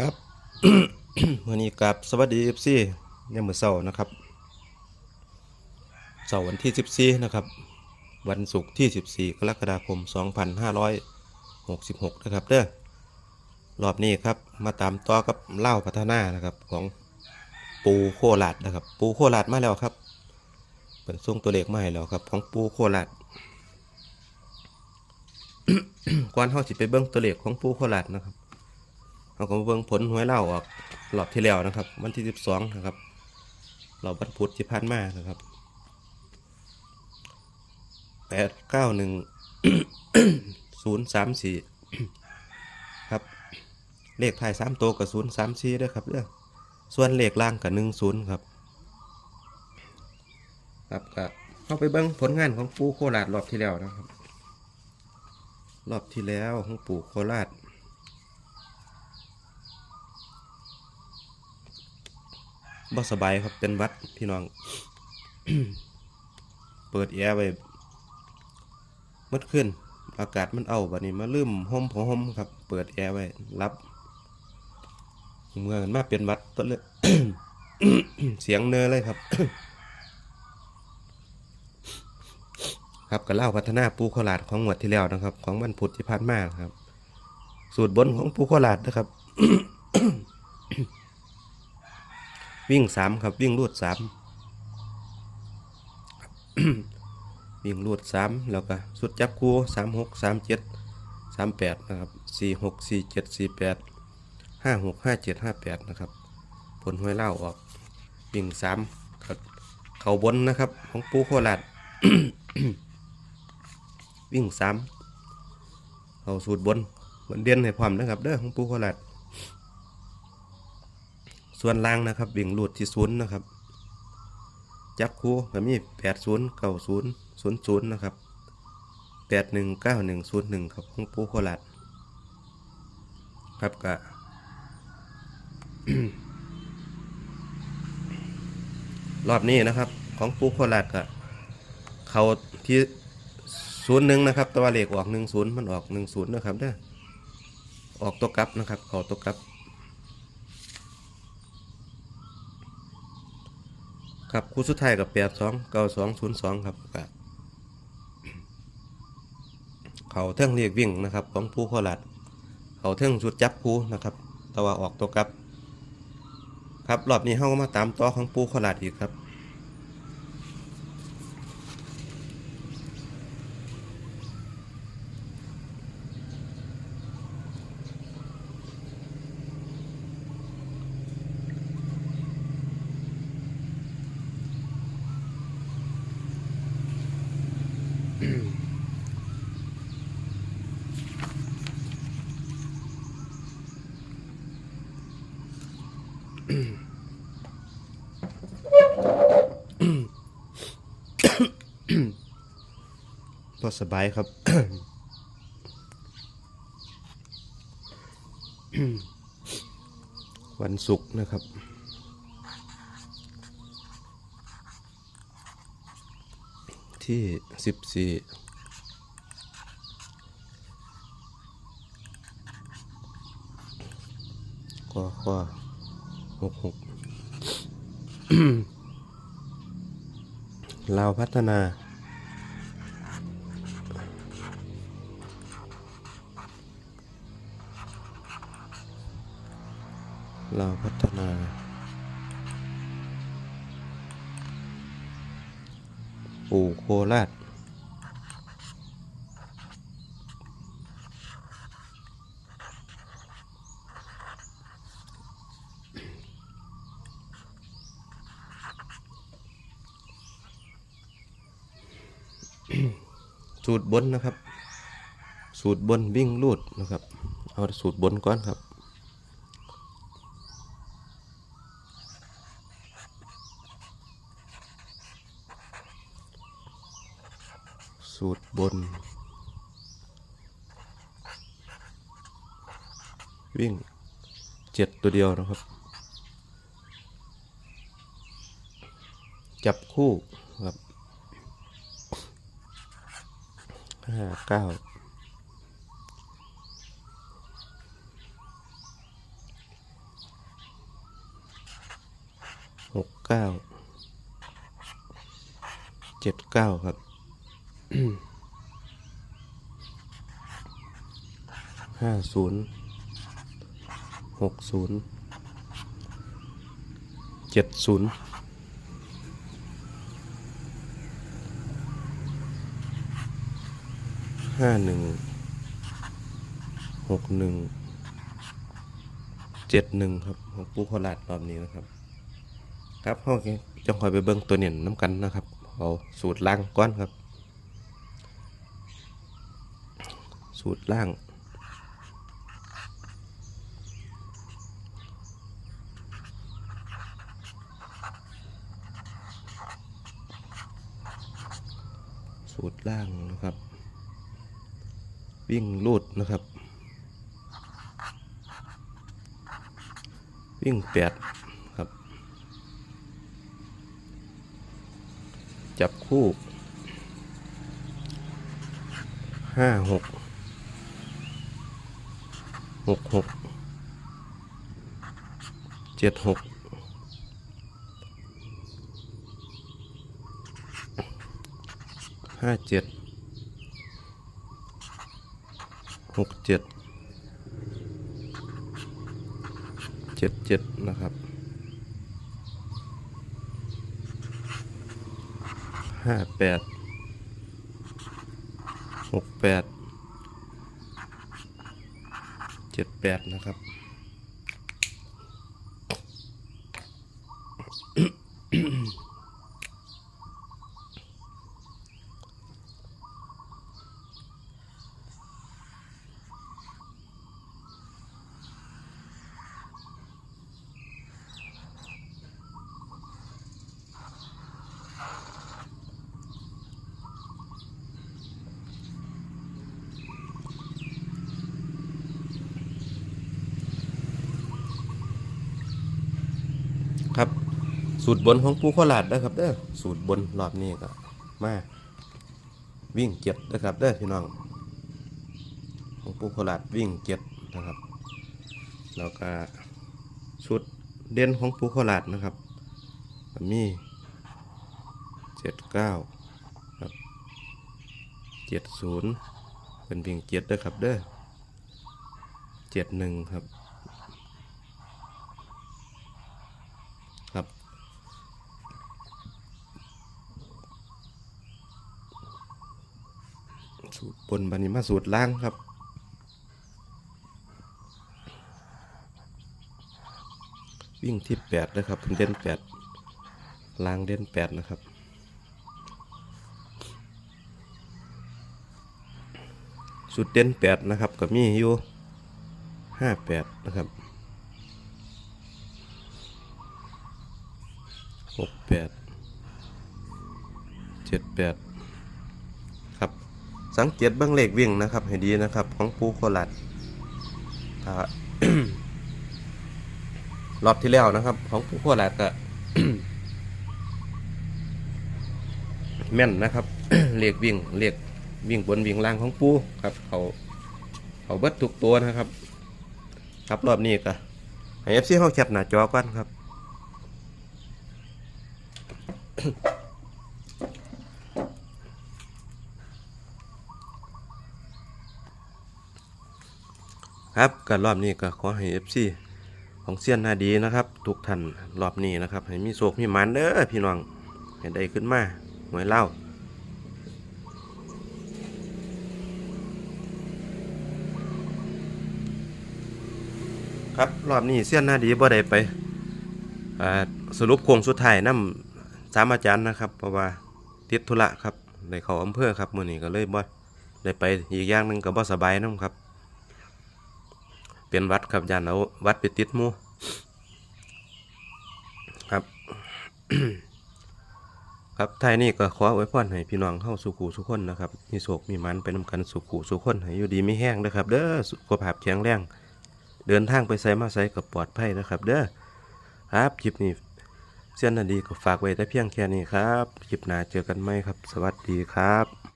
ครับวันนี้กับสวัสดีเอฟซีเนี่ยมือเสาร์นะครับเสาร์วันที่ 14 นะครับ วันศุกร์ที่ 14 กรกฎาคม 2566 นะครับเด้อรอบนี้ครับมาตามต่อกับเล่าพัฒนานะครับของปูโคราดนะครับ ปูโคราดมาแล้วครับเป็นส่งตัวเลขมาให้แล้วครับ ของปูโคราดก่อนเฮาสิไปเบิ่งตัวเลขของปูโคราดนะครับ เราก็มาเบิ่งผลหวยเล่าออกรอบที่แล้วนะครับ วันที่12นะครับรอบวันพุธที่ผ่านมานะครับ891 034ครับ เลขท้าย3ตัวกับ034ด้วยครับเด้อส่วนเลขล่างกับ10ครับ ครับก็เข้าไปเบิ่งผลงานของปูโคราชรอบที่แล้วนะครับ รอบที่แล้วของปูโคราช บ่สบายครับเป็นวัดพี่น้อง เปิดแอร์ไว้มืดขึ้น อากาศมันเอาบัดนี้มาลืมห่มผห่มครับ เปิดแอร์ไว้รับเมื่อกันมาเป็นวัดตัวเลยเสียงเนอเลยครับ ครับก็เล่าพัฒนาปูโคราดของงวดที่แล้วนะครับ ของวันพุธที่ผ่านมาครับ สูตรบนของปูโคราดนะครับ วิ่งสามครับวิ่งรูดสามวิ่งรูดสามแล้วก็สุดจับคู่สามหกสามเจ็ดสามแปดนะครับสี่หกสี่เจ็ดสี่แปดห้าหกห้าเจ็ดห้าแปดนะครับ ผลห้วยเล่าออกวิ่งสามขับเขาบนนะครับ ของปูโคราดวิ่งสามเขาสูตรบนบนเด่นให้พร้อมนะครับ เด้อของปูโคราด ส่วนล่างนะครับวิ่งหลุดที่ศูนย์นะครับ จับคู่ก็มีแปดศูนย์เก้าศูนย์ศูนย์ศูนย์นะครับแปดหนึ่งเก้าหนึ่งศูนย์หนึ่งครับของปูโคราชครับกะรอบนี้นะครับ ของปูโคราชกะเขาที่ศูนย์หนึ่งนะครับ ตัวเลขออกหนึ่งศูนย์มันออกหนึ่งศูนย์นะครับเด้อออกตัวกลับนะครับเขาตัวกลับ ครับคู่สุดท้ายกับแปดสองเก้าสองศูนย์สองครับก็เขาเท่งเรียกวิ่งนะครับของผู้โคราชเขาเท่งชุดจับผู้นะครับตะว่าออกตัวกับ ครับรอบนี้เขาก็มาตามต่อของปูโคราชอีกครับ พอสบายครับวันศุกร์นะครับ ที่สิบสี่ข้อข้อหกหกลาพัฒนาลาพัฒนา ปู่โคราชสูตรบนนะครับ สูตรบนวิ่งลูดนะครับ เอาสูตรบนก่อนครับ สูตรบน วิ่งเจ็ดตัวเดียวนะครับ จับคู่ครับห้าเก้าหกเก้าเจ็ดเก้าครับ ห้าศูนย์หกศูนย์เจ็ดศูนย์ห้าหนึ่งหกหนึ่งเจ็ดหนึ่งครับของปูโคราชรอบนี้นะครับ ครับห้องจะคอยไปเบิ้งตัวเน่นน้ำกันนะครับ เอาสูตรล่างก้อนครับ สูตรล่าง สูตรล่างนะครับ วิ่งลูดนะครับ วิ่งแปดครับ จับคู่ห้าหก หกหกเจ็ดหกห้าเจ็ดหกเจ็ดเจ็ดเจ็ดนะครับห้าแปดหกแปดเจ็ด แปดนะครับ สูตรบนของปูโคราชนะครับเด้อสูตรบนรอบนี้ก็มาวิ่งเจ็ดนะครับเด้อพี่น้องของปูโคราชวิ่งเจ็ดนะครับแล้วก็ชุดเด่นของปูโคราชนะครับมีเจ็ดเก้าครับเจ็ดศูนย์เป็นวิ่งเจ็ดเด้อครับเด้อเจ็ดหนึ่งครับครับ สูตรบนบันนี้มาสูตรล่างครับ วิ่งที่แปดนะครับเด่นแปดล่างเด่นแปดนะครับสูตรเด่นแปดนะครับก็มีอยู่ห้าแปดนะครับหกแปดเจ็ดแปด สังเกตเบื้องเลขวิ่งนะครับ ให้ดีนะครับ ของปูโคลัดรอบที่แล้วนะครับ ของปูโคลัดก็แม่นนะครับเลขวิ่งเลขวิ่งบนวิ่งล่างของปูครับ เขาเขาเบิดทุกตัวนะครับ ครับรอบนี้ก็ให้เอฟซีเขาแคปหน้าจอก่อนครับ ครับการรอบนี้ก็ขอให้ FC ของเซียนนาดีนะครับ ทุกท่านรอบนี้นะครับ ให้มีโศกมีหมันเด้อพี่น้องให้ได้ขึ้นมาหวยเล่าครับรอบนี้เซียนนาดีบ่ได้ไปสรุปโค้งสุดท้ายนำสามอาจารย์นะครับ เพราะว่าติดธุระครับได้เขาอำเภอครับมื้อนี้ก็เลยบ่ได้ไปอีกอย่างหนึงก็บ่สบายนํครับ เป็นวัดครับยานเอาวัดไปติดมูครับ ครับท้ายนี้ก็ขอไว้พรให้พี่น้องเข้าสุขูสุขคนนะครับมีโศกมีมันไปนำกันสุขูสุขคนให้อยู่ดีไม่แห้งนะครับ เด้อสุขภาพแข็งแรงเดินทางไปไสมาไสกับปลอดภัยนะครับ เด้อครับคลิปนี้เส้นนาดีก็ฝากไว้แต่เพียงแค่นี้ครับคลิปหน้าเจอกันไหมครับ สวัสดีครับ